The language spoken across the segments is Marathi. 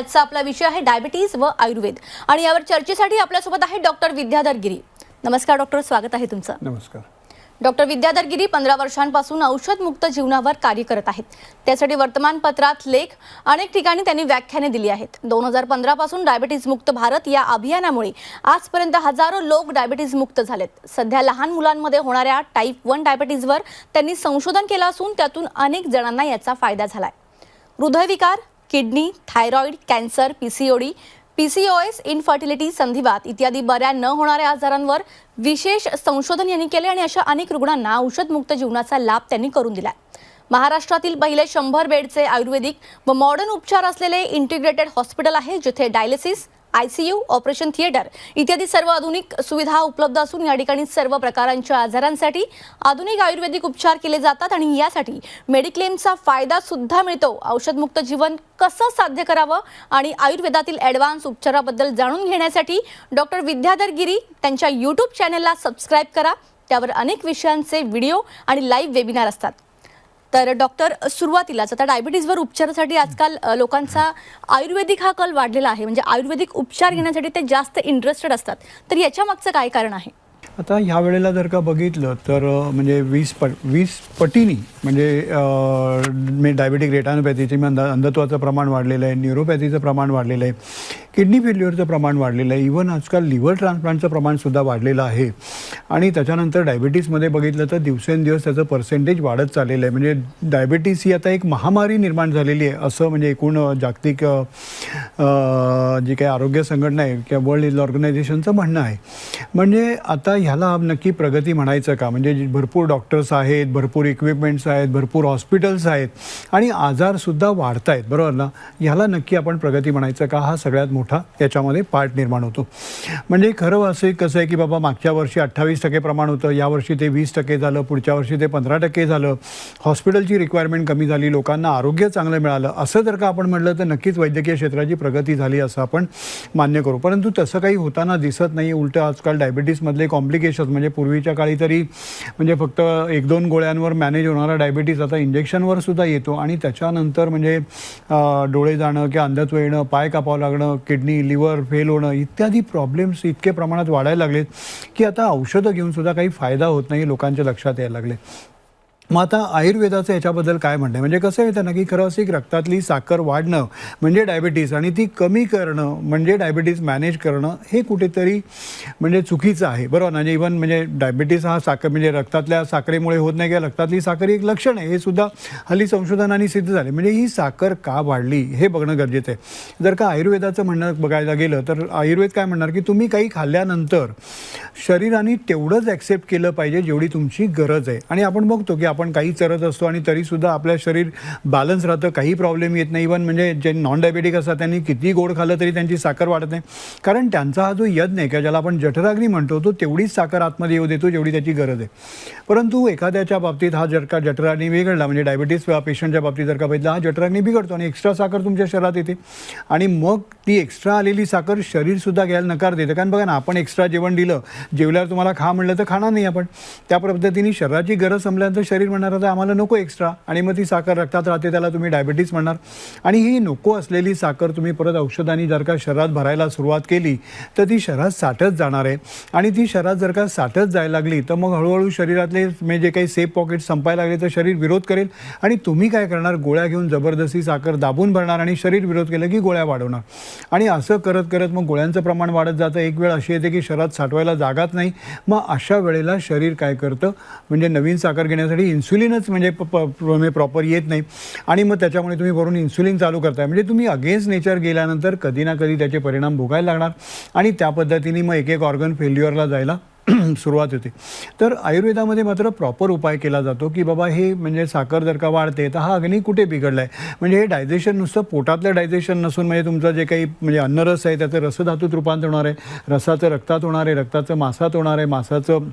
आजचा आपला विषय आहे डायबिटीज व आयुर्वेद. आणि यावर चर्चेसाठी आपल्यासोबत आहे डॉक्टर विद्याधर गिरी. नमस्कार डॉक्टर. स्वागत आहे तुमचं. नमस्कार. डॉक्टर विद्याधर गिरी पंधरा वर्षांपासून औषधमुक्त जीवनावर कार्य करत आहेत. त्यासाठी वर्तमानपत्रात लेख अनेक ठिकाणी त्यांनी व्याख्याने दिली आहेत. दोन हजार पंधरा पासून डायबिटीज मुक्त भारत या अभियानामुळे आजपर्यंत हजारो लोक डायबिटीज मुक्त झालेत. सध्या लहान मुलांमध्ये होणाऱ्या टाईप वन डायबिटीजवर त्यांनी संशोधन केलं असून त्यातून अनेक जणांना याचा फायदा झालाय. हृदयविकार kidney thyroid cancer PCOD PCOS infertility संधिवात इत्यादी बऱ्या न होणाऱ्या आजारांवर विशेष संशोधन यांनी केले आणि अशा अनेक रुग्णांना औषधमुक्त जीवनाचा लाभ त्यांनी करून दिला महाराष्ट्रातील पहिले शंभर बेडचे आयुर्वेदिक व मॉडर्न उपचार असलेले इंटिग्रेटेड हॉस्पिटल आहे जिथे डायलिसिस आयसीयू ऑपरेशन थिएटर इत्यादी सर्व आधुनिक सुविधा उपलब्ध असून या ठिकाणी सर्व प्रकारांच्या आजारांसाठी आधुनिक आयुर्वेदिक उपचार केले जातात आणि यासाठी मेडिक्लेमचा फायदा सुद्धा मिळतो. औषधमुक्त जीवन कसं साध्य करावं आणि आयुर्वेदातील ॲडव्हान्स उपचाराबद्दल जाणून घेण्यासाठी डॉक्टर विद्याधर गिरी त्यांच्या यूट्यूब चॅनलला सबस्क्राईब करा. त्यावर अनेक विषयांचे व्हिडिओ आणि लाईव्ह वेबिनार असतात. तर डॉक्टर सुरुवातीलाच आता डायबिटीजवर उपचारासाठी आजकाल लोकांचा आयुर्वेदिक हा कल वाढलेला आहे. म्हणजे आयुर्वेदिक उपचार घेण्यासाठी ते जास्त इंटरेस्टेड असतात. तर याच्या मागचं काय कारण आहे? आता ह्या वेळेला जर का बघितलं तर म्हणजे वीस पट वीस पटीनी म्हणजे मी डायबेटिक रेटानोपॅथीचे मी अंध अंधत्वाचं प्रमाण वाढलेलं आहे न्युरोपॅथीचं प्रमाण वाढलेलं आहे किडनी फेल्युअरचं प्रमाण वाढलेलं आहे इवन आजकाल लिव्हर ट्रान्सप्लांटचं प्रमाणसुद्धा वाढलेलं आहे. आणि त्याच्यानंतर डायबिटीसमध्ये बघितलं तर दिवसेंदिवस त्याचं पर्सेंटेज वाढत चाललेलं आहे. म्हणजे डायबिटीस ही आता एक महामारी निर्माण झालेली आहे असं म्हणजे एकूण जागतिक जी काही आरोग्य संघटना आहे किंवा वर्ल्ड हेल्थ ऑर्गनायझेशनचं म्हणणं आहे. म्हणजे आता ह्याला नक्की प्रगती म्हणायचं का? म्हणजे भरपूर डॉक्टर्स आहेत भरपूर इक्विपमेंट्स आहेत भरपूर हॉस्पिटल्स आहेत आणि आजारसुद्धा वाढत आहेत बरोबर ना? ह्याला नक्की आपण प्रगती म्हणायचं का? हा सगळ्यात मोठा याच्यामध्ये पार्ट निर्माण होतो. म्हणजे खरं असं कसं आहे की बाबा मागच्या वर्षी अठ्ठावीस टक्के प्रमाण होतं यावर्षी ते वीस टक्के झालं पुढच्या वर्षी ते पंधरा टक्के झालं. हॉस्पिटलची रिक्वायरमेंट कमी झाली लोकांना आरोग्य चांगलं मिळालं. असं जर का आपण म्हटलं तर नक्कीच वैद्यकीय क्षेत्राची प्रगती झाली असं आपण मान्य करू. परंतु तसं काही होताना दिसत नाही उलटं आजकाल डायबिटीसमधले कॉम्प्लिकेशन्स म्हणजे पूर्वीच्या काळी तरी म्हणजे फक्त एक दोन गोळ्यांवर मॅनेज होणारा डायबिटीस आता इंजेक्शनवर सुद्धा येतो. आणि त्याच्यानंतर म्हणजे डोळे जाणं किंवा अंधत्व येणं पाय कापावं लागणं किडनी लिव्हर फेल होणं इत्यादी प्रॉब्लेम्स इतके प्रमाणात वाढायला लागलेत की आता औषधं घेऊन सुद्धा काही फायदा होत नाही लोकांच्या लक्षात यायला लागले. मग आता आयुर्वेदाचं याच्याबद्दल काय म्हणणं आहे? म्हणजे कसं येतं ना की खरं असं रक्तातली साखर वाढणं म्हणजे डायबिटीस आणि ती कमी करणं म्हणजे डायबिटीस मॅनेज करणं हे कुठेतरी म्हणजे चुकीचं आहे. बरोबर ना? म्हणजे इवन म्हणजे डायबिटीस हा साखर म्हणजे रक्तातल्या साखरेमुळे होत नाही किंवा रक्तातली साखर एक लक्षण आहे. हे सुद्धा हल्ली संशोधनाने सिद्ध झाले. म्हणजे ही साखर का वाढली हे बघणं गरजेचं आहे. जर का आयुर्वेदाचं म्हणणं बघायला गेलं तर आयुर्वेद काय म्हणणार की तुम्ही काही खाल्ल्यानंतर शरीराने तेवढंच ॲक्सेप्ट केलं पाहिजे जेवढी तुमची गरज आहे. आणि आपण बघतो की आपण आपण काही चरत असतो आणि तरीसुद्धा आपलं शरीर बॅलन्स राहतं. काही प्रॉब्लेम येत नाही. इवन म्हणजे जे नॉन डायबेटिक असतात त्यांनी किती गोड खाल्लं तरी त्यांची साखर वाढत नाही. कारण त्यांचा हा जो यज्ञ आहे किंवा ज्याला आपण जठराग्नी म्हणतो तो तेवढीच साखर आतमध्ये येऊ देतो जेवढी त्याची गरज आहे. परंतु एखाद्याच्या बाबतीत हा जर का जठराग्नी बिघडला म्हणजे डायबिटीस पेशंटच्या बाबतीत जर का बघितला हा जठराग्नी बिघडतो आणि एक्स्ट्रा साखर तुमच्या शरीरात येते. आणि मग ती एक्स्ट्रा आलेली साखर शरीरसुद्धा घ्यायला नकार देतं. कारण बघा ना आपण एक्स्ट्रा जेवण दिलं जेवल्यावर तुम्हाला खा म्हणलं तर खाणार नाही आपण. त्या पद्धतीने शरीराची गरज संपल्यानंतर शरीर म्हणणार आता आम्हाला नको एक्स्ट्रा आणि मग ती साखर रक्तात राहते त्याला तुम्ही डायबिटीस म्हणणार. आणि ही नको असलेली साखर तुम्ही परत औषधांनी जर का शरीरात भरायला सुरुवात केली तर ती शरीरात साठत जाणार आहे. आणि ती शरीरात जर का साठत जायला लागली तर मग हळूहळू शरीरातले म्हणजे जे काही सेफ पॉकेट संपायला लागले तर शरीर विरोध करेल. आणि तुम्ही काय करणार गोळ्या घेऊन जबरदस्ती साखर दाबून भरणार आणि शरीर विरोध केलं की गोळ्या वाढवणार. आणि असं करत करत मग गोळ्यांचं प्रमाण वाढत जातं. एक वेळ अशी येते की शरीरात साठवायला जागाच नाही. मग अशा वेळेला शरीर काय करतं? म्हणजे नवीन साखर घेण्यासाठी इन्सुलिनच म्हणजे प्रॉपर येत नाही. आणि मग त्याच्यामुळे तुम्ही वरून इन्सुलिन चालू करताय. म्हणजे तुम्ही अगेन्स्ट नेचर गेल्यानंतर कधी ना कधी त्याचे परिणाम भोगायला लागणार. आणि त्या पद्धतीने मग एक एक ऑर्गन फेल्युअरला जायला सुरुवात होते. तर आयुर्वेदामध्ये मात्र प्रॉपर उपाय केला जातो की बाबा हे म्हणजे साखर जर का वाढते तर हा अग्नी कुठे बिघडला आहे म्हणजे हे डायजेशन नुसतं पोटातलं डायजेशन नसून म्हणजे तुमचं जे काही म्हणजे अन्नरस आहे त्याचं रसधातूत रूपांतर होणार आहे. रसाचं रक्तात होणार आहे रक्ताचं मासात होणार आहे मासाचं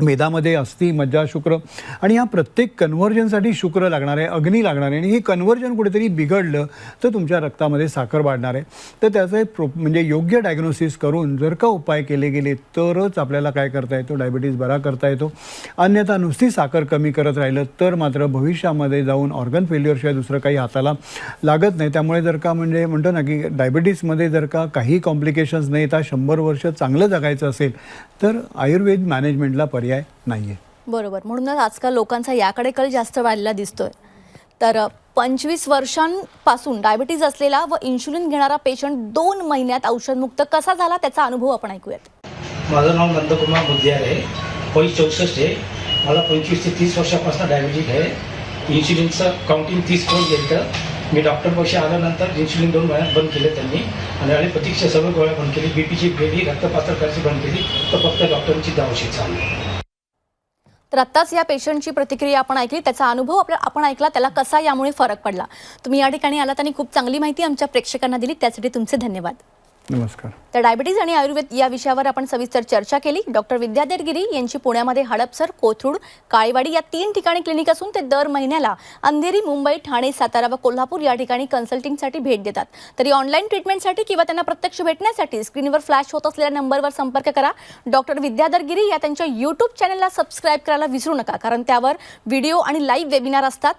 मेदामध्ये अस्थि मज्जा शुक्र. आणि या प्रत्येक कन्व्हर्जनसाठी शुक्र लागणार आहे अग्नी लागणार आहे. आणि हे कन्व्हर्जन कुठेतरी बिघडलं तर तुमच्या रक्तामध्ये साखर वाढणार आहे. तर त्याचं प्रो म्हणजे योग्य डायग्नोसिस करून जर का उपाय केले गेले तरच आपल्याला काय करता येतो? डायबिटीज बरा करता येतो. अन्यथा नुसती साखर कमी करत राहिलं तर मात्र भविष्यामध्ये जाऊन ऑर्गन फेल्युअरशिवाय दुसरं काही हाताला लागत नाही. त्यामुळे जर का म्हणजे म्हणतो ना की डायबिटीसमध्ये जर का काही कॉम्प्लिकेशन्स नाही येता शंभर वर्ष चांगलं जगायचं असेल तर आयुर्वेद मॅनेजमेंटला पर्याय नाही आहे बरोबर. म्हणूनच आजकाल लोकांचा याकडे कल जास्त वाढलेला दिसतोय. तर पंचवीस वर्षांपासून डायबिटीज असलेला व इन्शुलिन घेणारा पेशंट दोन महिन्यात औषधमुक्त कसा झाला त्याचा अनुभव आपण ऐकूयात. माझं नाव नंदकुमार बुद्धियार आहे. वय चौसष्ट आहे. मला पंचवीस ते तीस वर्षापासून डायबिटीज आहे. इन्शुलिनचं काउंटिंग तीस पोल गेलं मी डॉक्टरपाशी आल्यानंतर इन्शुलिन दोन महिन्यात बंद केले त्यांनी. आणि ॲलोपॅथिकच्या सर्व गोळ्या बंद केली. बीपीची गेली रक्तपातळाची बंद केली. तर फक्त डॉक्टरांची औषध चालू. तर आत्ताच या पेशंटची प्रतिक्रिया आपण ऐकली त्याचा अनुभव आपला आपण ऐकला त्याला कसा यामुळे फरक पडला? तुम्ही या ठिकाणी आलात आणि खूप चांगली माहिती आमच्या प्रेक्षकांना दिली त्यासाठी तुमचे धन्यवाद. नमस्कार. तर डायबिटीज आणि आयुर्वेद या विषयावर आपण सविस्तर चर्चा केली. डॉक्टर विद्याधर गिरी यांची पुण्यामध्ये हडपसर कोथरूड काळेवाडी या तीन ठिकाणी क्लिनिक असून ते दर महिन्याला अंधेरी मुंबई ठाणे सातारा व कोल्हापूर या ठिकाणी कन्सल्टिंगसाठी भेट देतात. तरी ऑनलाईन ट्रीटमेंटसाठी किंवा त्यांना प्रत्यक्ष भेटण्यासाठी स्क्रीनवर फ्लॅश होत असलेल्या नंबरवर संपर्क करा. डॉक्टर विद्याधर गिरी या त्यांच्या यूट्यूब चॅनलला सबस्क्राईब करायला विसरू नका कारण त्यावर व्हिडिओ आणि लाईव्ह वेबिनार असतात.